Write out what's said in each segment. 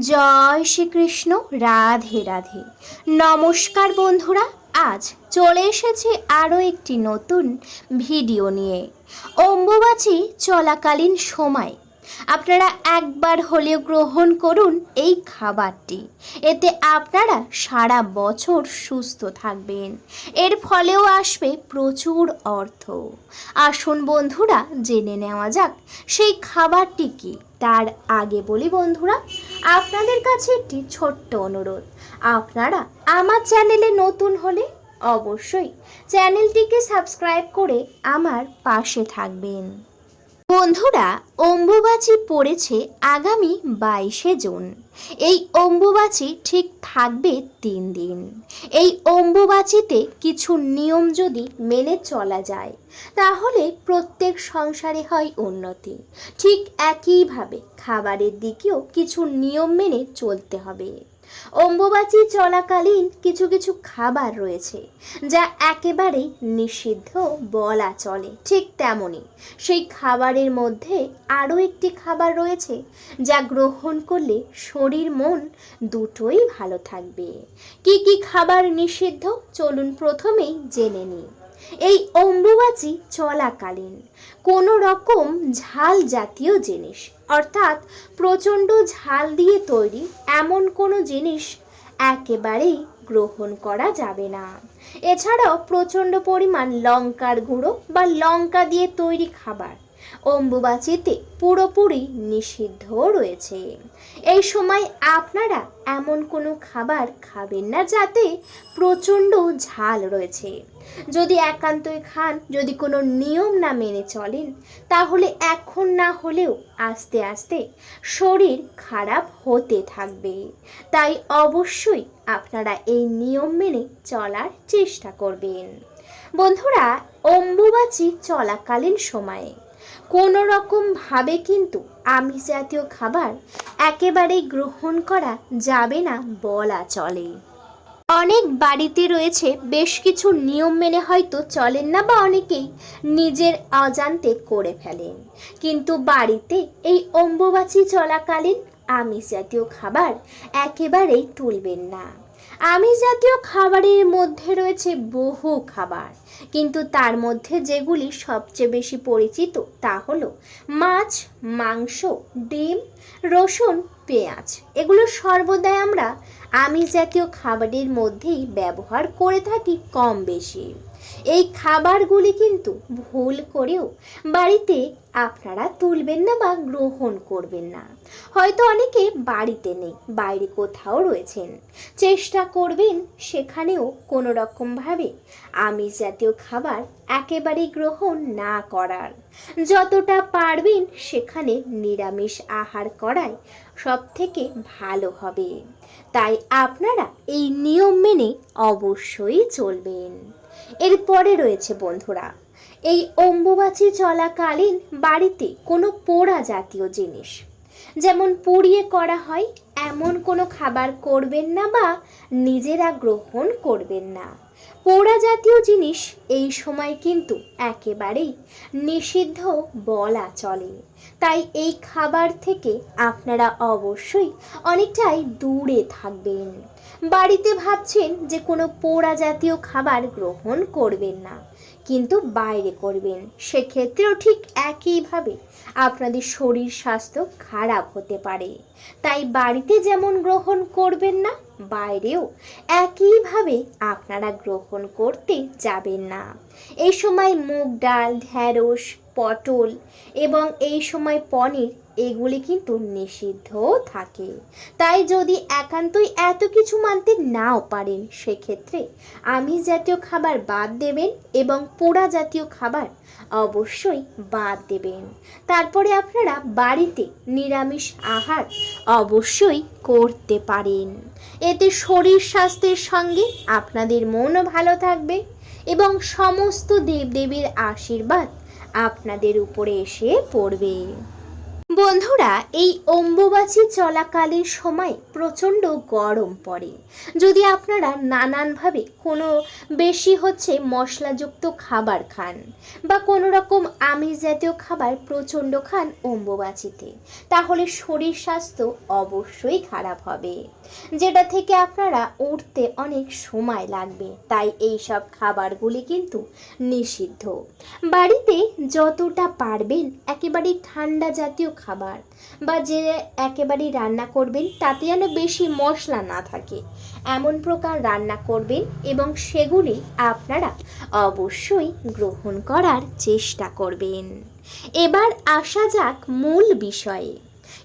জয় শ্রীকৃষ্ণ, রাধে রাধে। নমস্কার বন্ধুরা, আজ চলে এসেছি আরও একটি নতুন ভিডিও নিয়ে। অম্বুবাচী চলাকালীন সময় আপনারা একবার হলেও গ্রহণ করুন এই খাবারটি। এতে আপনারা সারা বছর সুস্থ থাকবেন। এর ফলেও আসবে প্রচুর অর্থ। আসুন বন্ধুরা, জেনে নেওয়া যাক, সেই খাবারটি কি? তার আগে বলি বন্ধুরা, আপনাদের কাছে একটি ছোট্ট অনুরোধ। আপনারা আমার চ্যানেলে নতুন হলে অবশ্যই চ্যানেলটিকে সাবস্ক্রাইব করে আমার পাশে থাকবেন। বন্ধুরা, অম্বুবাচী পড়েছে আগামী বাইশে জুন। এই অম্বুবাচী ঠিক থাকবে তিন দিন। এই অম্বুবাচীতে কিছু নিয়ম যদি মেনে চলা যায়, তাহলে প্রত্যেক সংসারে হয় উন্নতি। ঠিক একইভাবে খাবারের দিকেও কিছু নিয়ম মেনে চলতে হবে। অম্বুবাচী চলাকালীন কিছু কিছু খাবার রয়েছে, যা একেবারেই নিষিদ্ধ বলা চলে। ঠিক তেমনই সেই খাবারের মধ্যে আরও একটি খাবার রয়েছে, যা গ্রহণ করলে শরীর মন দুটোই ভালো থাকবে। কি কি খাবার নিষিদ্ধ? চলুন প্রথমেই জেনে নিই। এই অম্বুবাচি চলাকালীন। কোনো রকম ঝাল জাতীয় জিনিস, অর্থাৎ প্রচণ্ড ঝাল দিয়ে তৈরি এমন কোনো জিনিস একেবারেই গ্রহণ করা যাবে না। এছাড়াও প্রচণ্ড পরিমাণ লঙ্কার গুঁড়ো বা লঙ্কা দিয়ে তৈরি খাবার অম্বুবাচীতে পুরোপুরি নিষিদ্ধ রয়েছে। এই সময় আপনারা এমন কোনো খাবার খাবেন না যাতে প্রচণ্ড ঝাল রয়েছে। যদি একান্তই খান, যদি কোনো নিয়ম না মেনে চলেন, তাহলে এখন না হলেও আস্তে আস্তে শরীর খারাপ হতে থাকবে। তাই অবশ্যই আপনারা এই নিয়ম মেনে চলার চেষ্টা করবেন। বন্ধুরা, অম্বুবাচী চলাকালীন সময়ে কোনো রকমভাবে কিন্তু আমিষ জাতীয় খাবার একেবারেই গ্রহণ করা যাবে না বলা চলে। অনেক বাড়িতে রয়েছে বেশ কিছু নিয়ম মেনে হয়তো চলেন না বা অনেকেই নিজের অজান্তে করে ফেলেন। কিন্তু বাড়িতে এই অম্বুবাচী চলাকালীন আমিষ জাতীয় খাবার একেবারেই তুলবেন না। আমিষ জাতীয় খাবারের মধ্যে রয়েছে বহু খাবার, কিন্তু তার মধ্যে যেগুলি সবচেয়ে বেশি পরিচিত তা হলো মাছ, মাংস, ডিম, রসুন, পেঁয়াজ। এগুলো সর্বদাই আমরা আমিষ জাতীয় খাবারের মধ্যেই ব্যবহার করে থাকি কম বেশি। এই খাবারগুলি কিন্তু ভুল করেও বাড়িতে আপনারা তুলবেন না বা গ্রহণ করবেন না। হয়তো অনেকে বাড়িতে নেই, বাইরে কোথাও রয়েছেন। চেষ্টা করবেন সেখানেও কোনো রকমভাবে আমিষ জাতীয় খাবার একেবারেই গ্রহণ না করার। যতটা পারবেন সেখানে নিরামিষ আহার করাই সব থেকে ভালো হবে। তাই আপনারা এই নিয়ম মেনে অবশ্যই চলবেন। এরপরে রয়েছে বন্ধুরা, এই অম্বুবাচী চলাকালীন বাড়িতে কোনো পোড়া জাতীয় জিনিস, যেমন পুড়িয়ে করা হয়, এমন কোনো খাবার করবেন না বা নিজেরা গ্রহণ করবেন না। পোড়া জাতীয় জিনিস এই সময় কিন্তু একেবারেই নিষিদ্ধ বলা চলে তাই এই খাবার থেকে আপনারা অবশ্যই অনেকটাই দূরে থাকবেন। বাড়িতে ভাবছেন যে কোনো পোড়া জাতীয় খাবার গ্রহণ করবেন না। কিন্তু বাইরে করবেন। সেক্ষেত্রেও ঠিক একইভাবে আপনাদের শরীর স্বাস্থ্য খারাপ হতে পারে। তাই বাড়িতে যেমন গ্রহণ করবেন না, বাইরেও একইভাবে আপনারা গ্রহণ করতে যাবেন না। এই সময় মুগ ডাল ঢ্যাঁড়স পটল এবং এই সময় পনির, এগুলি কিন্তু নিষিদ্ধ থাকে। তাই যদি একান্তই এত কিছু মানতে নাও পারেন, সেক্ষেত্রে আমিষ জাতীয় খাবার বাদ দেবেন এবং পোড়া জাতীয় খাবার অবশ্যই বাদ দেবেন। তারপরে আপনারা বাড়িতে নিরামিষ আহার অবশ্যই করতে পারেন। এতে শরীর স্বাস্থ্যের সঙ্গে আপনাদের মনও ভালো থাকবে এবং সমস্ত দেবদেবীর আশীর্বাদ আপনাদের উপরে এসে পড়বে। বন্ধুরা, এই অম্বুবাচি চলাকালীন সময় প্রচণ্ড গরম পড়ে। যদি আপনারা নানানভাবে কোনো বেশি হচ্ছে মশলাযুক্ত খাবার খান বা কোনো রকম আমিষ জাতীয় খাবার প্রচণ্ড খান অম্বুবাচিতে, তাহলে শরীর স্বাস্থ্য অবশ্যই খারাপ হবে। যেটা থেকে আপনারা উঠতে অনেক সময় লাগবে, তাই এই সব খাবারগুলি কিন্তু নিষিদ্ধ। বাড়িতে যতটা পারবেন একেবারে ঠান্ডা জাতীয় খাবার বা যে একেবারেই রান্না করবেন, তাতে যেন বেশি মশলা না থাকে। এমন প্রকার রান্না করবেন এবং সেগুলি আপনারা অবশ্যই গ্রহণ করার চেষ্টা করবেন। এবার আসা যাক মূল বিষয়ে।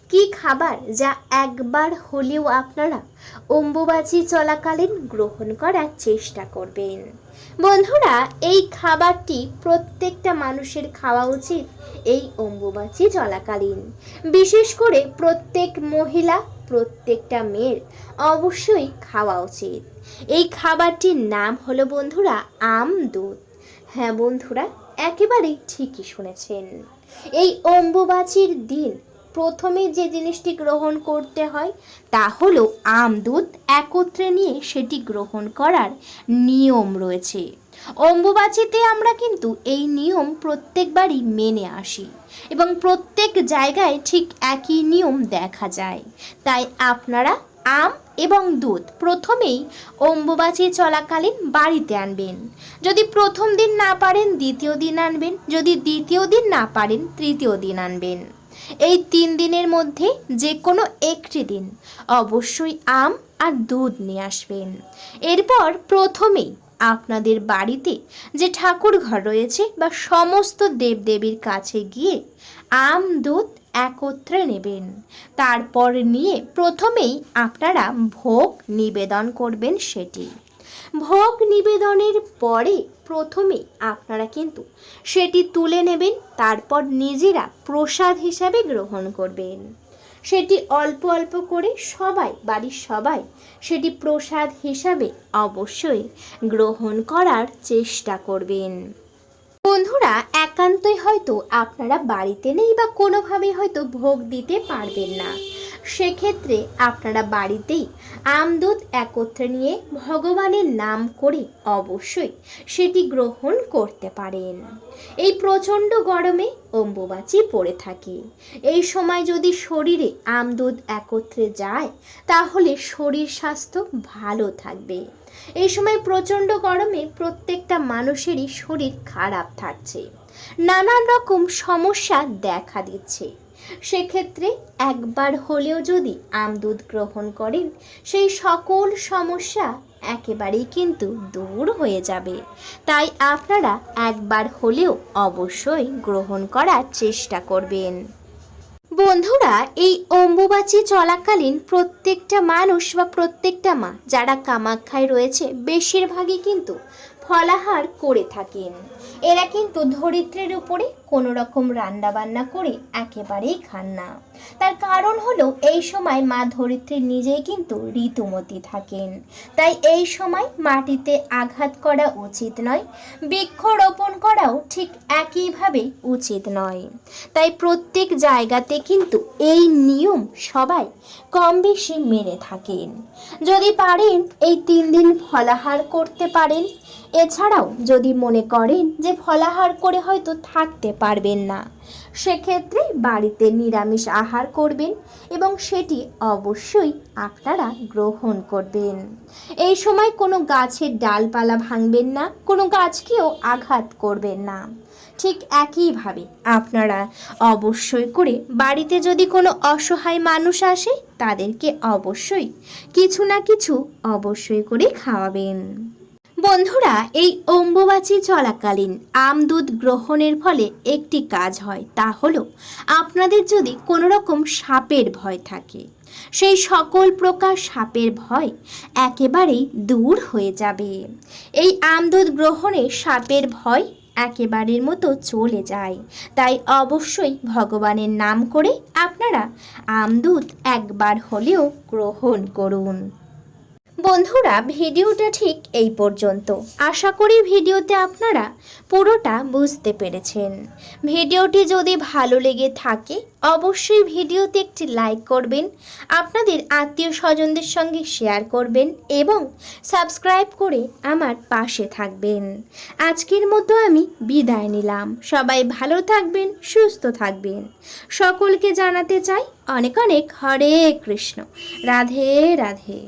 কি খাবার যা একবার হলেও আপনারা অম্বুবাচী চলাকালীন গ্রহণ করার চেষ্টা করবেন? বন্ধুরা, এই খাবারটি প্রত্যেকটা মানুষের খাওয়া উচিত এই অম্বুবাচী চলাকালীন। বিশেষ করে প্রত্যেক মহিলা, প্রত্যেকটা মেয়ের অবশ্যই খাওয়া উচিত। এই খাবারটির নাম হলো বন্ধুরা, আম দুধ। হ্যাঁ বন্ধুরা, একেবারেই ঠিকই শুনেছেন। এই অম্বুবাচীর দিন প্রথমে যে জিনিসটি গ্রহণ করতে হয় তা হলো আম, দুধ একত্রে নিয়ে সেটি গ্রহণ করার নিয়ম রয়েছে। অম্বুবাচিতে আমরা কিন্তু এই নিয়ম প্রত্যেকবারই মেনে আসি এবং প্রত্যেক জায়গায় ঠিক একই নিয়ম দেখা যায়। তাই আপনারা আম এবং দুধ প্রথমেই অম্বুবাচি চলাকালীন বাড়িতে আনবেন। যদি প্রথম দিন না পারেন, দ্বিতীয় দিন আনবেন, যদি দ্বিতীয় দিন না পারেন, তৃতীয় দিন আনবেন। এই তিন দিনের মধ্যে যে কোনো একটি দিন অবশ্যই আম আর দুধ নিয়ে আসবেন। এরপর প্রথমেই আপনাদের বাড়িতে যে ঠাকুর ঘর রয়েছে বা সমস্ত দেবদেবীর কাছে গিয়ে আম, দুধ একত্রে নেবেন। তারপর নিয়ে প্রথমেই আপনারা ভোগ নিবেদন করবেন সেটি। ভোগ নিবেদনের পরে প্রথমে আপনারা কিন্তু সেটি তুলে নেবেন, তারপর নিজেরা প্রসাদ হিসাবে গ্রহণ করবেন। সেটি অল্প অল্প করে সবাই, বাড়ির সবাই সেটি প্রসাদ হিসাবে অবশ্যই গ্রহণ করার চেষ্টা করবেন। বন্ধুরা, একান্তই হয়তো আপনারা বাড়িতে নেই বা কোনোভাবে হয়তো ভোগ দিতে পারবেন না। সেক্ষেত্রে আপনারা বাড়িতেই আমদুধ একত্রে নিয়ে ভগবানের নাম করে অবশ্যই সেটি গ্রহণ করতে পারেন। এই প্রচণ্ড গরমে অম্বুবাচি পড়ে থাকে। এই সময় যদি শরীরে আমদুধ একত্রে যায়, তাহলে শরীর স্বাস্থ্য ভালো থাকবে। এই সময় প্রচণ্ড গরমে প্রত্যেকটা মানুষেরই শরীর খারাপ থাকছে। নানান রকম সমস্যা দেখা দিচ্ছে। সেক্ষেত্রে একবার হলেও যদি আমদুধ গ্রহণ করেন, সেই সকল সমস্যা একেবারেই কিন্তু দূর হয়ে যাবে। তাই আপনারা একবার হলেও অবশ্যই গ্রহণ করার চেষ্টা করবেন। বন্ধুরা, এই অম্বুবাচী চলাকালীন প্রত্যেকটা মানুষ বা প্রত্যেকটা মা যারা কামাখ্যায় রয়েছে, বেশিরভাগই কিন্তু ফলাহার করে থাকেন। এরা কিন্তু ধরিত্রের উপরে কোনো রকম রান্না বান্না করে একেবারেই খান না। তার কারণ হলো, এই সময় মা ধরিত্রী নিজেই কিন্তু ঋতুমতি থাকেন। তাই এই সময় মাটিতে আঘাত করা উচিত নয়, বৃক্ষরোপণ করাও ঠিক একইভাবে উচিত নয়। তাই প্রত্যেক জায়গাতে কিন্তু এই নিয়ম সবাই কম বেশি মেনে থাকেন। যদি পারেন, এই তিন দিন ফলাহার করতে পারেন। এছাড়াও যদি মনে করেন যে ফলাহার করে হয়তো থাকতে পারবেন না। সেক্ষেত্রে বাড়িতে নিরামিষ আহার করবেন এবং সেটি অবশ্যই আপনারা গ্রহণ করবেন। এই সময় কোনো গাছের ডালপালা ভাঙবেন না, কোনো গাছকেও আঘাত করবেন না। ঠিক একইভাবে আপনারা অবশ্যই করে বাড়িতে যদি কোনো অসহায় মানুষ আসে, তাদেরকে অবশ্যই কিছু না কিছু অবশ্যই করে খাওয়াবেন। বন্ধুরা, এই অম্বুবাচী চলাকালীন আমদুধ গ্রহণের ফলে একটি কাজ হয়, তা হলো আপনাদের যদি কোনো রকম সাপের ভয় থাকে, সেই সকল প্রকার সাপের ভয় একেবারেই দূর হয়ে যাবে। এই আমদুধ গ্রহণে সাপের ভয় একেবারের মতো চলে যায়, তাই অবশ্যই ভগবানের নাম করে আপনারা আমদুধ একবার হলেও গ্রহণ করুন। বন্ধুরা, ভিডিওটা ঠিক এই পর্যন্ত। আশা করি ভিডিওতে আপনারা পুরোটা বুঝতে পেরেছেন। ভিডিওটি যদি ভালো লেগে থাকে, অবশ্যই ভিডিওতে একটি লাইক করবেন, আপনাদের আত্মীয় স্বজনদের সঙ্গে শেয়ার করবেন এবং সাবস্ক্রাইব করে আমার পাশে থাকবেন। আজকের মতো আমি বিদায় নিলাম। সবাই ভালো থাকবেন, সুস্থ থাকবেন। সকলকে জানাতে চাই অনেক অনেক হরে কৃষ্ণ। রাধে রাধে।